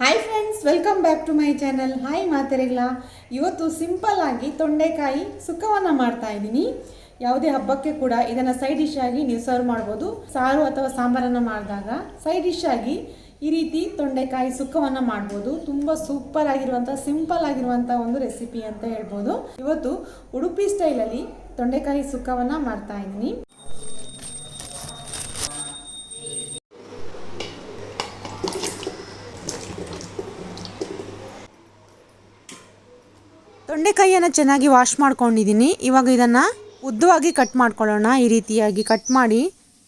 Hi friends welcome back to my channel hi ಮಾತೆರೆಗಳ ಇವತ್ತು simple ಆಗಿ ತೊಂಡೆಕಾಯಿ ಸುಕ್ಕವನ್ನು ಮಾಡ್ತಾ ಇದ್ದೀನಿ. ಯಾವುದೇ ಹಬ್ಬಕ್ಕೆ ಕೂಡ ಇದನ್ನು ಸೈಡ್ ಡಿಶ್ ಆಗಿ ನೀವು ಸರ್ವ್ ಮಾಡ್ಬೋದು. ಸಾರು ಅಥವಾ ಸಾಂಬಾರನ್ನು ಮಾಡಿದಾಗ ಸೈಡ್ ಡಿಶ್ ಆಗಿ ಈ ರೀತಿ ತೊಂಡೆಕಾಯಿ ಸುಕ್ಕವನ್ನು ಮಾಡ್ಬೋದು. ತುಂಬ ಸೂಪರ್ ಆಗಿರುವಂಥ ಸಿಂಪಲ್ ಆಗಿರುವಂಥ ಒಂದು ರೆಸಿಪಿ ಅಂತ ಹೇಳ್ಬೋದು. ಇವತ್ತು ಉಡುಪಿ ಸ್ಟೈಲಲ್ಲಿ ತೊಂಡೆಕಾಯಿ ಸುಕ್ಕವನ್ನು ಮಾಡ್ತಾ ಇದ್ದೀನಿ. ತೊಂಡೆಕಾಯಿಯನ್ನು ಚೆನ್ನಾಗಿ ವಾಶ್ ಮಾಡ್ಕೊಂಡಿದ್ದೀನಿ. ಇವಾಗ ಇದನ್ನು ಉದ್ದವಾಗಿ ಕಟ್ ಮಾಡ್ಕೊಳ್ಳೋಣ. ಈ ರೀತಿಯಾಗಿ ಕಟ್ ಮಾಡಿ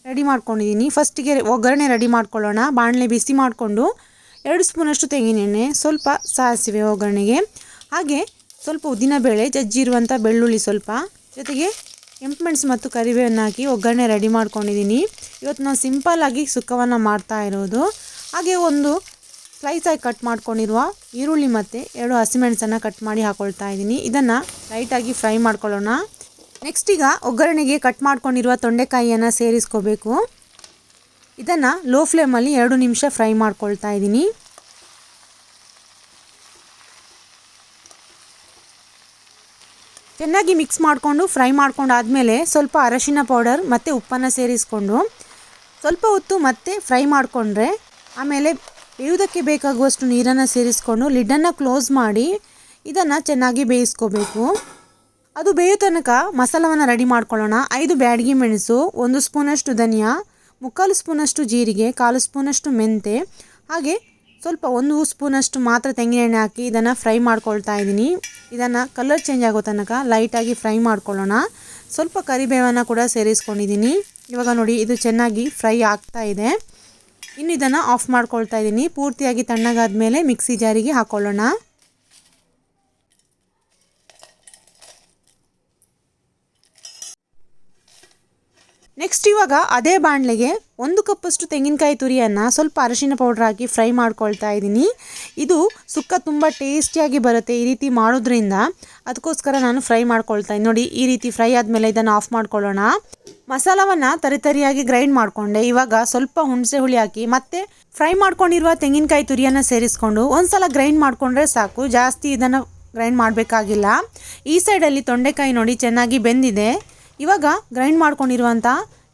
ರೆಡಿ ಮಾಡ್ಕೊಂಡಿದ್ದೀನಿ. ಫಸ್ಟಿಗೆ ಒಗ್ಗರಣೆ ರೆಡಿ ಮಾಡ್ಕೊಳ್ಳೋಣ. ಬಾಣಲೆ ಬಿಸಿ ಮಾಡಿಕೊಂಡು ಎರಡು ಸ್ಪೂನಷ್ಟು ತೆಂಗಿನೆಣ್ಣೆ ಸ್ವಲ್ಪ ಸಾಸಿವೆ ಒಗ್ಗರಣೆಗೆ. ಹಾಗೆ ಸ್ವಲ್ಪ ಉದ್ದಿನಬೇಳೆ ಜಜ್ಜಿರುವಂಥ ಬೆಳ್ಳುಳ್ಳಿ ಸ್ವಲ್ಪ. ಜೊತೆಗೆ ಕೆಂಪು ಮೆಣಸು ಮತ್ತು ಕರಿಬೇವನ್ನು ಹಾಕಿ ಒಗ್ಗರಣೆ ರೆಡಿ ಮಾಡ್ಕೊಂಡಿದ್ದೀನಿ. ಇವತ್ತು ನಾವು ಸಿಂಪಲ್ಲಾಗಿ ಸುಕ್ಕವನ್ನು ಮಾಡ್ತಾ ಇರೋದು. ಹಾಗೆ ಒಂದು ಸ್ಲೈಸಾಗಿ ಕಟ್ ಮಾಡ್ಕೊಂಡಿರುವ ಈರುಳ್ಳಿ ಮತ್ತು ಎರಡು ಹಸಿಮೆಣಸನ್ನು ಕಟ್ ಮಾಡಿ ಹಾಕೊಳ್ತಾ ಇದ್ದೀನಿ. ಇದನ್ನು ಲೈಟಾಗಿ ಫ್ರೈ ಮಾಡ್ಕೊಳ್ಳೋಣ. ನೆಕ್ಸ್ಟ್ ಈಗ ಒಗ್ಗರಣೆಗೆ ಕಟ್ ಮಾಡ್ಕೊಂಡಿರುವ ತೊಂಡೆಕಾಯಿಯನ್ನು ಸೇರಿಸ್ಕೋಬೇಕು. ಇದನ್ನು ಲೋ ಫ್ಲೇಮಲ್ಲಿ ಎರಡು ನಿಮಿಷ ಫ್ರೈ ಮಾಡ್ಕೊಳ್ತಾ ಇದ್ದೀನಿ. ಚೆನ್ನಾಗಿ ಮಿಕ್ಸ್ ಮಾಡಿಕೊಂಡು ಫ್ರೈ ಮಾಡ್ಕೊಂಡು ಆದಮೇಲೆ ಸ್ವಲ್ಪ ಅರಶಿನ ಪೌಡರ್ ಮತ್ತು ಉಪ್ಪನ್ನು ಸೇರಿಸ್ಕೊಂಡು ಸ್ವಲ್ಪ ಹೊತ್ತು ಮತ್ತೆ ಫ್ರೈ ಮಾಡಿಕೊಂಡ್ರೆ ಆಮೇಲೆ ಬೇಯುವುದಕ್ಕೆ ಬೇಕಾಗುವಷ್ಟು ನೀರನ್ನು ಸೇರಿಸ್ಕೊಂಡು ಲಿಡ್ಡನ್ನು ಕ್ಲೋಸ್ ಮಾಡಿ ಇದನ್ನು ಚೆನ್ನಾಗಿ ಬೇಯಿಸ್ಕೋಬೇಕು. ಅದು ಬೇಯೋ ತನಕ ಮಸಾಲವನ್ನು ರೆಡಿ ಮಾಡ್ಕೊಳ್ಳೋಣ. ಐದು ಬ್ಯಾಡಗಿ ಮೆಣಸು, ಒಂದು ಸ್ಪೂನಷ್ಟು ಧನಿಯಾ, ಮುಕ್ಕಾಲು ಸ್ಪೂನಷ್ಟು ಜೀರಿಗೆ, ಕಾಲು ಸ್ಪೂನಷ್ಟು ಮೆಂತೆ, ಹಾಗೆ ಸ್ವಲ್ಪ ಒಂದು ಸ್ಪೂನಷ್ಟು ಮಾತ್ರ ತೆಂಗಿನೆಣ್ಣೆ ಹಾಕಿ ಇದನ್ನು ಫ್ರೈ ಮಾಡ್ಕೊಳ್ತಾ ಇದ್ದೀನಿ. ಇದನ್ನು ಕಲರ್ ಚೇಂಜ್ ಆಗೋ ತನಕ ಲೈಟಾಗಿ ಫ್ರೈ ಮಾಡ್ಕೊಳ್ಳೋಣ. ಸ್ವಲ್ಪ ಕರಿಬೇವನ್ನು ಕೂಡ ಸೇರಿಸ್ಕೊಂಡಿದ್ದೀನಿ. ಇವಾಗ ನೋಡಿ, ಇದು ಚೆನ್ನಾಗಿ ಫ್ರೈ ಆಗ್ತಾ ಇದೆ. ಇನ್ನು ಇದನ್ನು ಆಫ್ ಮಾಡ್ಕೊಳ್ತಾ ಇದ್ದೀನಿ. ಪೂರ್ತಿಯಾಗಿ ತಣ್ಣಗಾದ ಮೇಲೆ ಮಿಕ್ಸಿ ಜಾರಿಗೆ ಹಾಕೊಳ್ಳೋಣ. ನೆಕ್ಸ್ಟ್ ಇವಾಗ ಅದೇ ಬಾಣಲೆಗೆ ಒಂದು ಕಪ್ಪಷ್ಟು ತೆಂಗಿನಕಾಯಿ ತುರಿಯನ್ನು ಸ್ವಲ್ಪ ಅರಶಿನ ಪೌಡ್ರ್ ಹಾಕಿ ಫ್ರೈ ಮಾಡ್ಕೊಳ್ತಾ ಇದ್ದೀನಿ. ಇದು ಸುಕ್ಕ ತುಂಬ ಟೇಸ್ಟಿಯಾಗಿ ಬರುತ್ತೆ ಈ ರೀತಿ ಮಾಡೋದ್ರಿಂದ. ಅದಕ್ಕೋಸ್ಕರ ನಾನು ಫ್ರೈ ಮಾಡ್ಕೊಳ್ತಾ ನೋಡಿ ಈ ರೀತಿ ಫ್ರೈ ಆದಮೇಲೆ ಇದನ್ನು ಆಫ್ ಮಾಡ್ಕೊಳ್ಳೋಣ. ಮಸಾಲವನ್ನು ತರಿತರಿಯಾಗಿ ಗ್ರೈಂಡ್ ಮಾಡಿಕೊಂಡೆ. ಇವಾಗ ಸ್ವಲ್ಪ ಹುಣಸೆ ಹುಳಿ ಹಾಕಿ ಮತ್ತೆ ಫ್ರೈ ಮಾಡ್ಕೊಂಡಿರುವ ತೆಂಗಿನಕಾಯಿ ತುರಿಯನ್ನು ಸೇರಿಸ್ಕೊಂಡು ಒಂದ್ಸಲ ಗ್ರೈಂಡ್ ಮಾಡಿಕೊಂಡ್ರೆ ಸಾಕು. ಜಾಸ್ತಿ ಇದನ್ನು ಗ್ರೈಂಡ್ ಮಾಡಬೇಕಾಗಿಲ್ಲ. ಈ ಸೈಡಲ್ಲಿ ತೊಂಡೆಕಾಯಿ ನೋಡಿ ಚೆನ್ನಾಗಿ ಬೆಂದಿದೆ. ಇವಾಗ ಗ್ರೈಂಡ್ ಮಾಡ್ಕೊಂಡಿರುವಂಥ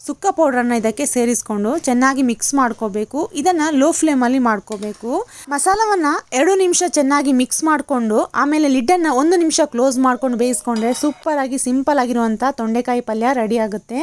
ಸುಕ್ಕ ಪೌಡ್ರನ್ನು ಇದಕ್ಕೆ ಸೇರಿಸ್ಕೊಂಡು ಚೆನ್ನಾಗಿ ಮಿಕ್ಸ್ ಮಾಡ್ಕೋಬೇಕು. ಇದನ್ನು ಲೋ ಫ್ಲೇಮಲ್ಲಿ ಮಾಡ್ಕೋಬೇಕು. ಮಸಾಲವನ್ನು ಎರಡು ನಿಮಿಷ ಚೆನ್ನಾಗಿ ಮಿಕ್ಸ್ ಮಾಡಿಕೊಂಡು ಆಮೇಲೆ ಲಿಡ್ಡನ್ನು ಒಂದು ನಿಮಿಷ ಕ್ಲೋಸ್ ಮಾಡ್ಕೊಂಡು ಬೇಯಿಸ್ಕೊಂಡ್ರೆ ಸೂಪರಾಗಿ ಸಿಂಪಲ್ ಆಗಿರುವಂಥ ತೊಂಡೆಕಾಯಿ ಪಲ್ಯ ರೆಡಿ ಆಗುತ್ತೆ.